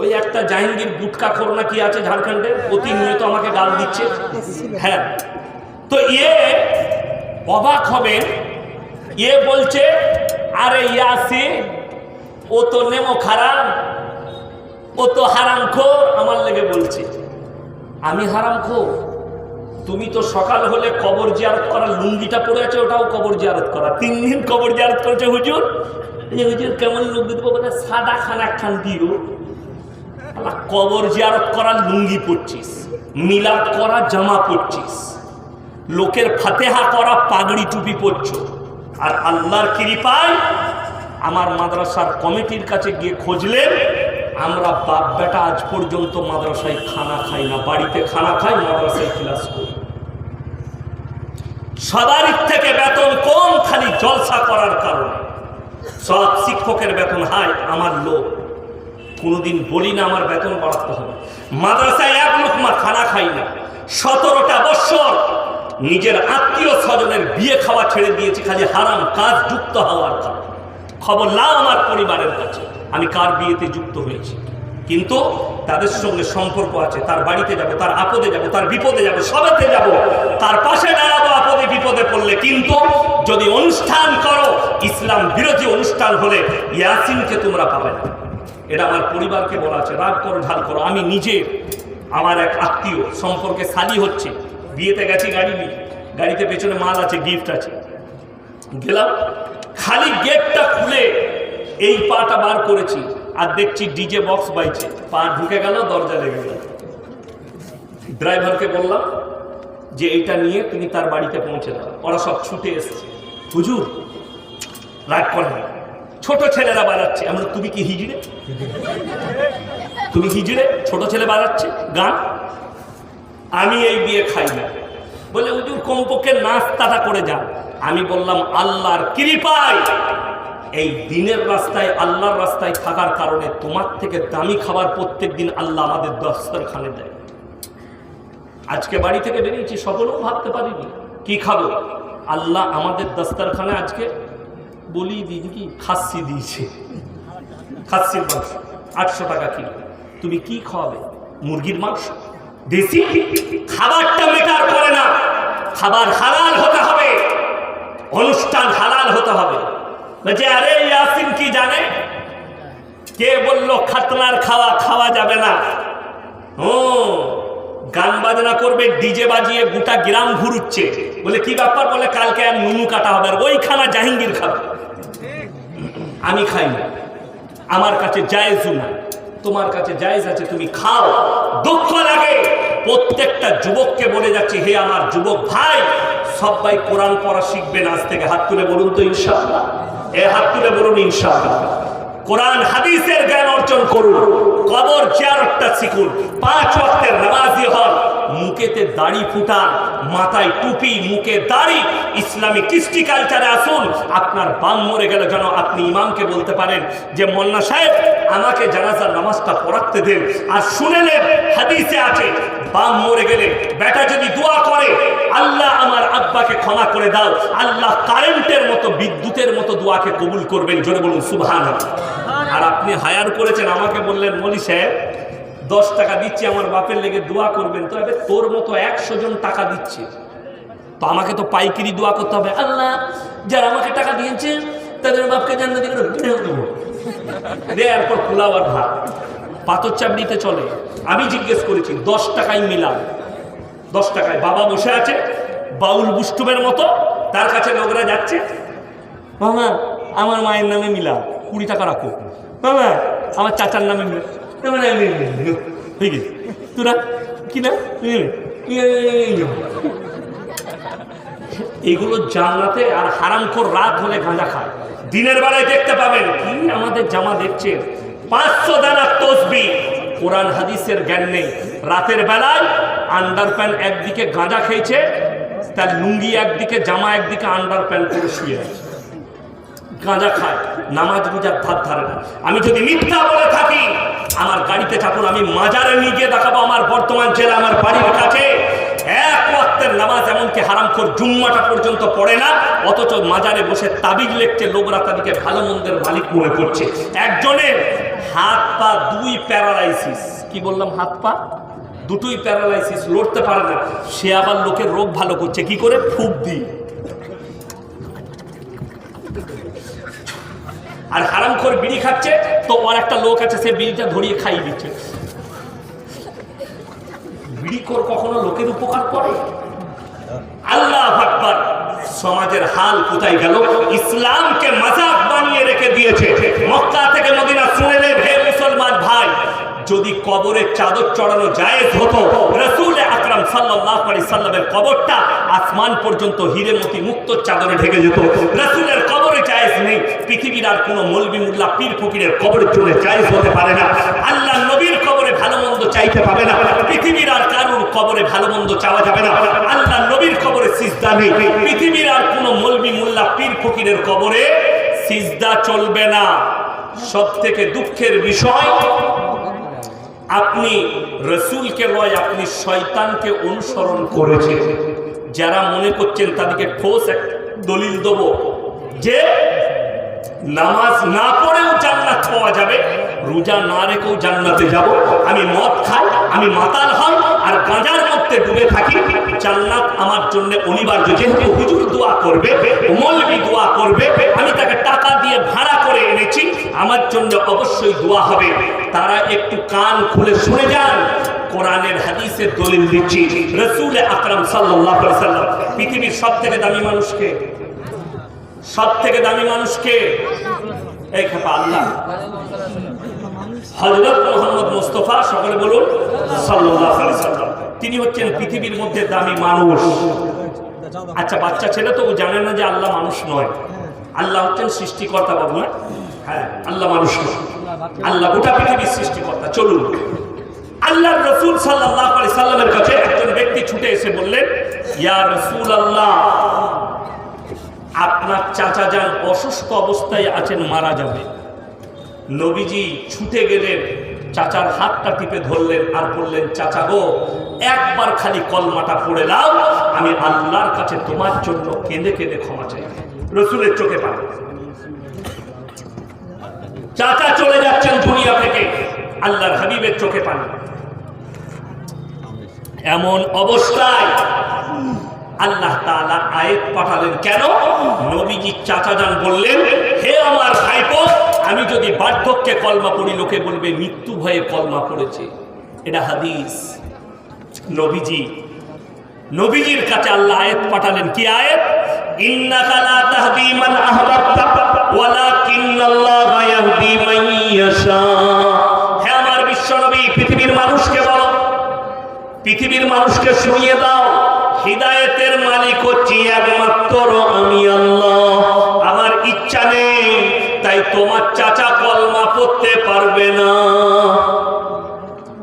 ওই একটা জাহাঙ্গীর গুটকা খোর না কি আছে ঝাড়খণ্ডে? প্রতিনিয়ত আমাকে গাল দিচ্ছে। হ্যাঁ। তো ইয়ে অবাক হবেন। ইয়ে বলছে, আরে ইয়াসি, ও তো নেমো খারাপ ও তো হারাম খোর আমার লেগে বলছে। আমি হারাম খোর তুমি তো সকাল হলে কবর জিয়ারত করা লুঙ্গিটা পড়ে আছে, ওটাও কবর জিয়ারত করা। তিন দিন কবর জিয়ারত করেছে হুজুর? হুজুর, কেমন লুঙ্গি দিতে বলে, সাদা খান একখান দিও কবর জিয়ারত করা লুঙ্গি পড়ছিস মিলাদ করা জামা পড়ছিস লোকের ফাতেহা করা পাগড়ি টুপি পরছ। আর আল্লাহর কৃপায় আমার মাদ্রাসার কমিটির কাছে গিয়ে খুঁজলেন, আমরা বাপ বেটা আজ পর্যন্ত মাদ্রাসায় খানা খাই না, বাড়িতে খানা খাই, মাদ্রাসায় ক্লাস করি। সবারই থেকে বেতন কম, খালি জলসা করার কারণে। সব শিক্ষকের বেতন হাই আমার লোক কোনোদিন বলি না, আমার বেতন বাড়াতে হবে। মাদ্রাসায় এক লোকমা খানা খাই না। সতেরোটা বৎসর নিজের আত্মীয় স্বজনের বিয়ে খাওয়া ছেড়ে দিয়েছি, খালি হারাম কাজ যুক্ত হওয়ার খবর নাও আমার পরিবারের কাছে, আমি কার বিয়েতে যুক্ত হয়েছি। কিন্তু তাদের সঙ্গে সম্পর্ক আছে, তার বাড়িতে যাব, তার আপদে যাব, তার বিপদে যাব, সবেতে যাব। তার পাশে দাঁড়াবো, আপদে বিপদে পড়লে। কিন্তু যদি অনুষ্ঠান করো, ইসলাম বিরোধী অনুষ্ঠান হলে ইয়াসিনকে তোমরা পাবে না। এটা আমার পরিবারকে বলা আছে, রাগ করো ঢাল করো, আমি নিজে, আমার এক আত্মীয় সম্পর্কে সালি হচ্ছে, বিয়েতে গেছি গাড়ি নিয়ে, গাড়িতে পেছনে মাল আছে গিফট আছে। গেলাম, খালি গেটটা খুলে এই পাটা বার করেছি, আর দেখছি ডিজে বক্স বাইছে, পা ঢুকে গেল, দরজা লেগে গেল। ড্রাইভারকে বললাম যে এইটা নিয়ে তুমি তার বাড়িতে পৌঁছে দাও, ওরা সব ছুটে এসছে। হুজুর, রাগ করে না। ছোট ছেলেরা বাজাচ্ছে। আমরা তুমি কি হিজড়ে তুমি হিজড়ে ছোট ছেলে বাজাচ্ছে? গান? আমি এই বিয়ে খাই না। বলে, হুজুর, কমপক্ষে নাস্তাটা করে যান। আমি বললাম, আল্লাহর কৃপায় এই দিনের রাস্তায়, আল্লাহর রাস্তায় থাকার কারণে তোমার থেকে দামি খাবার প্রত্যেক দিন আল্লাহ আমাদের দস্তরখানে দেয়। আজকে বাড়ি থেকে বেরিয়েছি, সকলেও ভাবতে পারিনি। কি খাব? আল্লাহ আমাদের দস্তরখানে আজকে বলি দিদি কি? খাসি দিয়েছে। খাসির মাংস, আটশো টাকা কিলো। তুমি কি খাওয়াবে? মুরগির মাংস? দেশি? খাবারটা মেটার করে না। খাবার হালাল হতে হবে। অনুষ্ঠান হালাল হতে হবে। বলছে, আরে, ইয়াসিন কি জানে? কে বলল, খাতনার খাওয়া খাওয়া যাবে না? ও গান বাজনা করবে, ডিজে বাজিয়ে গোটা গ্রাম ঘুরুচ্ছে। বলে, কি ব্যাপার? বলে, কালকে আর নুনু কাটা হবে, আর ওই খানা জাহাঙ্গীর খাবে। আমি খাই না। আমার কাছে জায়েজও না তোমার কাছে জায়েজ আছে, তুমি খাও। দুঃখ লাগে। প্রত্যেকটা যুবককে বলে যাচ্ছে, হে আমার যুবক ভাই, সবাই কোরআন পড়া শিখবেন, আজ থেকে হাত তুলে বলুন তো ইনশাআল্লাহ। এ, হাত তুলে বলুন ইনশাআল্লাহ। কোরআন হাদিসের জ্ঞান অর্জন করুন। কবর চেয়ারটা শিখুন। পাঁচ ওয়াক্তের নামাজি হন। মুখেতে দাড়ি ফুটান মাথায় টুপি, মুখে দাড়ি ইসলামী কৃষ্টি কালচারে আসুন, আপনার বাম মরে গেলে যেন আপনি ইমামকে বলতে পারেন যে মোল্লা সাহেব, আমাকে জানাজার নামাজটা পড়াতে দেন আর শুনে নেন, হাদিসে আছে, বাম মরে গেলে বেটা যদি দোয়া করে, আল্লাহ আমার আব্বাকে ক্ষমা করে দাও, আল্লাহ কারেন্টের মতো, বিদ্যুতের মতো দোয়াকে কবুল করবেন। জোরে বলুন সুবহান আর আপনি হায়ার করেছেন, আমাকে বললেন, মলি সাহেব দশ টাকা দিচ্ছি, আমার বাপের লেগে দোয়া করবেন। তো এবার তোর মতো একশো জন টাকা দিচ্ছে। তো আমাকে তো পাইকিরি দোয়া করতে হবে। আল্লাহ, যারা আমাকে টাকা দিয়েছে, তাদের বাপকে জান্নাতি করে দেবো। দে এরপর পোলাও ভাত। পাথর চাপড়িতে চলে। আমি জিজ্ঞেস করেছি, দশ টাকায় মিলাম দশ টাকায়। বাবা বসে আছে, বাউল বুষ্টুমের মতো, তার কাছে লোকরা যাচ্ছে। মামা, আমার মায়ের নামে মিলা কুড়ি টাকা রাখো। মামা, আমার চাচার নামে মিলা তোরা কি না এগুলো জান্নাতে আর হারামখোর রাত হলে গাঁজা খায়। দিনের বেলায় দেখতে পাবেন কি আমাদের জামা দেখছে? পাঁচশো দানা তসবি। কোরআন হাদিসের জ্ঞান নেই। রাতের বেলায় আন্ডার প্যান্ট একদিকে গাঁজা খেয়েছে তার লুঙ্গি একদিকে জামা একদিকে আন্ডার প্যান্ট করে শুয়ে আছে। গাঁজা খায়। নামাজ রোজার ধার ধারে না। আমি যদি মিথ্যা বলে থাকি আমার গাড়িতে চাপুন আমি মাজারে নিয়ে গিয়ে দেখাবো আমার বর্তমান জেলা, আমার বাড়ির কাছে। এক ওয়াক্তের নামাজ এমনকি হারামখোর জুম্মাটা পর্যন্ত পড়ে না, অথচ মাজারে বসে তাবিজ লেখছে লোকরা তাদেরকে ভালো মন্দের মালিক মনে করছে। একজনের হাত পা দুই প্যারালাইসিস। কি বললাম হাত পা? দুটোই প্যারালাইসিস, লড়তে পারে না। সে আবার লোকের রোগ ভালো করছে, কি করে? ফুক দিয়ে। আর হারাম করে বিড়ি খাচ্ছে, তো ওর একটা লোক আছে, সে বিড়িটা ধরিয়ে খাইয়ে দিচ্ছে। বিড়ি কর কখনো লোকের উপকার করে? আল্লাহ আকবার, সমাজের হাল কোথায় গেল? ইসলামকে মাজাক বানিয়ে রেখে দিয়েছে। মক্কা থেকে মদিনা শুনে হে মুসলমান ভাই, যদি কবরে চাদর চড়ানো জায়েজ হতো, রসুল আকরাম সাল্লাহ সাল্লামের কবরটা আসমান পর্যন্ত হিরে মতি মুক্ত চাদরে ঢেকে যেত। রসুলের নেই। পৃথিবীর আর কোনো মলবি মুল্লা পীর ফকিরের কবরের জন্য জায়েজ হতে পারে না। আল্লাহ নবীর কবরে ভালো মন্দ চাইতে পাবে না। পৃথিবীর আর কারুর কবরে ভালো মন্দ চাওয়া যাবে না। আল্লাহ নবীর কবরে সিজদা নেই। পৃথিবীর আর কোনো মলবি মুল্লা পীর ফকিরের কবরে সিজদা চলবে না। সব থেকে দুঃখের বিষয়, আপনি রসুলকে নয়, আপনি শয়তানকে অনুসরণ করেছেন। যারা মনে করছেন তাদেরকে ঠোস এক দলিল দেবো। যে নামাজ না পড়েও জান্নাত পাওয়া যাবে। রোজা না রেখেও জান্নাতে যাব। আমি মদ খাই, আমি মাতাল হই, আর গাঁজার মধ্যে ডুবে থাকি। জান্নাত আমার জন্য অনিবার্য। যেহেতু হুজুর দোয়া করবে, মৌলবি দোয়া করবে, আমি তাকে টাকা দিয়ে ভাড়া করে এনেছি। আমার জন্য অবশ্যই দোয়া হবে। তারা একটু কান খুলে শুনে যান। কোরআনের হাদিসের দলিল দিচ্ছি। রসুল আকরাম সাল্লাহ সাল্লাম পৃথিবীর সব থেকে দামি মানুষকে সব থেকে দামি মানুষকে মুস্তফা, সকলে বলুন তিনি হচ্ছেন পৃথিবীর মধ্যে দামি মানুষ। আচ্ছা বাচ্চা ছেলে তো জানে না যে আল্লাহ মানুষ নয়। আল্লাহ হচ্ছেন সৃষ্টিকর্তা বাবু না হ্যাঁ আল্লাহ মানুষ নয়। আল্লাহ গোটা পৃথিবীর সৃষ্টিকর্তা। চলুন। আল্লাহ রসুল আলাইহি সাল্লামের কাছে একজন ব্যক্তি ছুটে এসে বললেন, ইয়া রসুল আল্লাহ আপনার চাচা যান অসুস্থ অবস্থায় আছেন মারা যাবে। নবীজি ছুটে গেলেন, চাচার হাতটা টিপে ধরলেন আর বললেন, চাচা গো, একবার খালি কলমাটা পড়ে দাও আমি আল্লাহর কাছে তোমার জন্য কেঁদে কেঁদে ক্ষমা চাই। রসুলের চোখে পাবে চাচা চলে যাচ্ছেন দুনিয়া থেকে, আল্লাহর হাবিবের চোখে পান এমন অবস্থায় আল্লাহ তাআলা আয়াত পাঠালেন কেন? নবীজি চাচা যান বললেন, হে আমার ভাইপো, আমি যদি বার্ধক্যে কলমা পড়ি, লোকে বলবে মৃত্যু ভয়ে কলমা পড়েছে। এটা হাদিস। নবীজি, নবীজির কাছে আল্লাহ আয়াত পাঠালেন। কি আয়াত? আমার পৃথিবীর মানুষকে বলো, পৃথিবীর মানুষকে শুনিয়ে দাও। হৃদায়তের মালিক হচ্ছি একমাত্র আমি আল্লাহ। আমার ইচ্ছা নেই, তাই তোমার চাচা কলমা পড়তে পারবে না।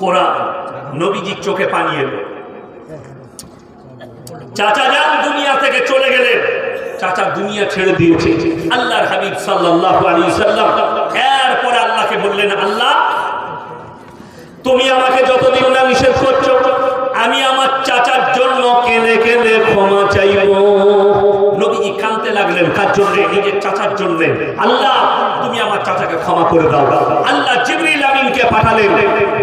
কোরআন নবীজির চোখে পানি এলো। চাচা যান, দুনিয়া থেকে চলে গেলেন। চাচা দুনিয়া ছেড়ে দিয়েছে। আল্লাহর হাবিব সাল্লাল্লাহু আলাইহি সাল্লাম এরপরে আল্লাহকে বললেন, আল্লাহ, তুমি আমাকে যতদিন না নিষেধ করছ আমি আমার চাচার জন্য কেঁদে কেঁদে ক্ষমা চাইব। নবীজি কানতে লাগলেন, কার জন্য? নিজের চাচার জন্য। আল্লাহ, তুমি আমার চাচাকে ক্ষমা করে দাও। আল্লাহ জিবরিল আমিনকে পাঠালেন।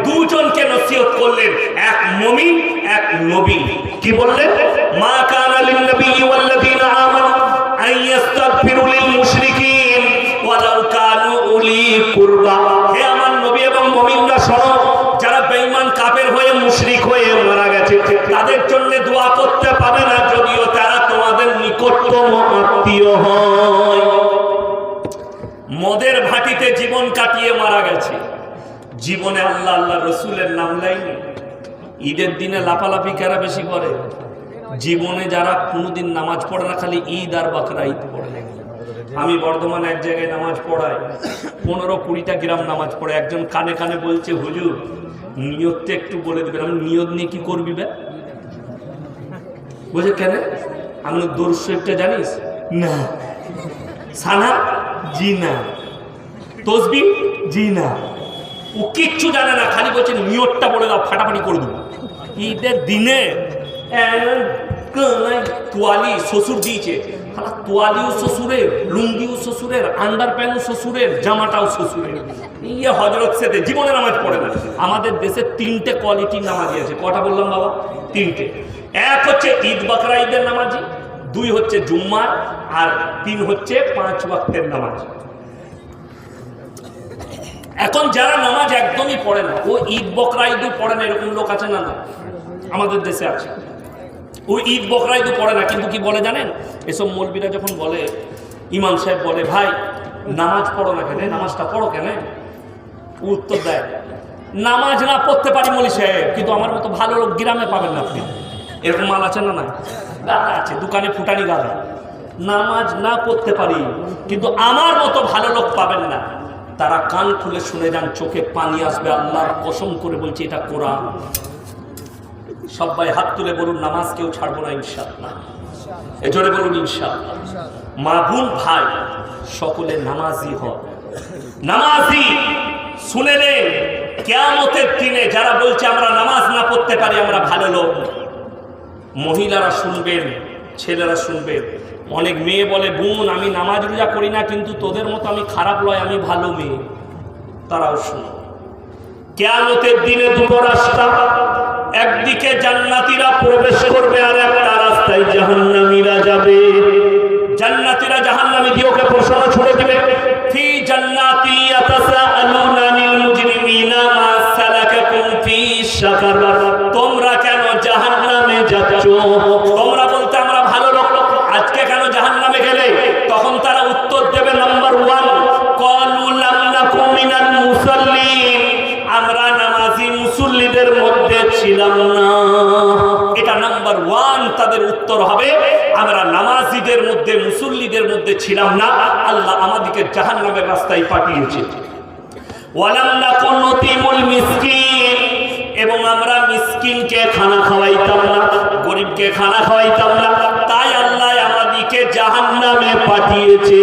দুজনকে নসিহত করলেন, এক মমিন, এক নবী। কি বললেন? আত্মীয় হয়। মদের ভাটিতে জীবন কাটিয়ে মারা গেছে। জীবনে আল্লাহ আল্লাহ রসুলের নাম লাইনি ঈদের দিনে লাফালাফি কারা বেশি করে? জীবনে যারা কোনোদিন নামাজ পড়ে না, খালি ঈদ আর বাকরা ঈদ পড়ে। আমি বর্ধমানে এক জায়গায় নামাজ পড়াই। পনেরো কুড়িটা গ্রাম নামাজ পড়ে। একজন কানে কানে বলছে, হুজুর, নিয়তটা একটু বলে দেবেন। আমি নিয়ত নিয়ে কি করবি বে? বলছে, কেন? আমি দোর জানিস? না। সানা? জি না। তসবি? জি না। ও কিচ্ছু জানে না, খালি বলছে, নিয়তটা বলে দাও, ফাটাফাটি করে দেবো। ঈদের দিনে তোয়ালি শ্বশুর দিয়েছে। তোয়ালিও শ্বশুরের, লুঙ্গিও শ্বশুরের আন্ডার প্যান্টও শ্বশুরের, জামাটাও শ্বশুরের। ইয়ে হজরত সেতে জীবনে নামাজ পড়ে না। আমাদের দেশে তিনটে কোয়ালিটির নামাজি আছে। কটা বললাম বাবা? তিনটে। এক হচ্ছে ঈদ বাকরা ঈদের নামাজি, দুই হচ্ছে জুম্মার, আর তিন হচ্ছে পাঁচ ওয়াক্তের নামাজ। এখন যারা নামাজ একদমই পড়ে না, ও ঈদ বকরা ঈদও পড়ে না, এরকম লোক আছে না না? আমাদের দেশে আছে। ও ঈদ বকরা ঈদও পড়ে না, কিন্তু কি বলে জানেন? এসব মৌলবীরা যখন বলে, ইমাম সাহেব বলে, ভাই, নামাজ পড়ো না কেন? নামাজটা পড়ো কেন? উত্তর দেয়, নামাজ না পড়তে পারি মলি সাহেব, কিন্তু আমার মতো ভালো লোক গ্রামে পাবেন না আপনি। এরকম মাল আছে না না আছে, দোকানে ফুটানি গাদা নামাজ না পড়তে পারি, কিন্তু আমার মতো ভালো লোক পাবেন না। তারা কান খুলে শুনে যান, চোখে পানি আসবে, আল্লাহর কসম করে বলছে, এটা কোরআন। সবাই হাত তুলে বলুন, নামাজ কেউ ছাড়বো না, ইনশাআল্লাহ। এজোরে বলুন, ইনশাআল্লাহ। মা বোন, ভাই, সকলে নামাজি হয় নামাজি শুনে নেন, কেয়ামতের দিনে যারা বলছে, আমরা নামাজ না পড়তে পারি, আমরা ভালো লোক। মহিলারা শুনবেন, ছেলেরা শুনবেন। অনেক মেয়ে বলে, বোন, আমি নামাজ রোজা করি না, কিন্তু তোদের মতো আমি খারাপ লয়, আমি ভালো মেয়ে। তারাও শুনো কেয়ামতের দিনে দুটো রাস্তা, একদিকে জান্নাতীরা প্রবেশ করবে আর একটা রাস্তায় জাহান্নামীরা যাবে। জান্নাতিরা জাহান্নামী দিয়ে ওকে প্রশ্ন নাম্বার ওয়ান তাদের উত্তর হবে, আমরা নামাজিদের মধ্যে, মুসল্লিদের মধ্যে ছিলাম না, আল্লাহ আমাদেরকে জাহান্নামের রাস্তায় পাঠিয়েছে। এবং আমরা মিসকিনকে খানা খাওয়াইতাম না, গরিবকে খানা খাওয়াইতাম না, তাই আল্লাহ আমাদেরকে জাহান্নামে পাঠিয়েছে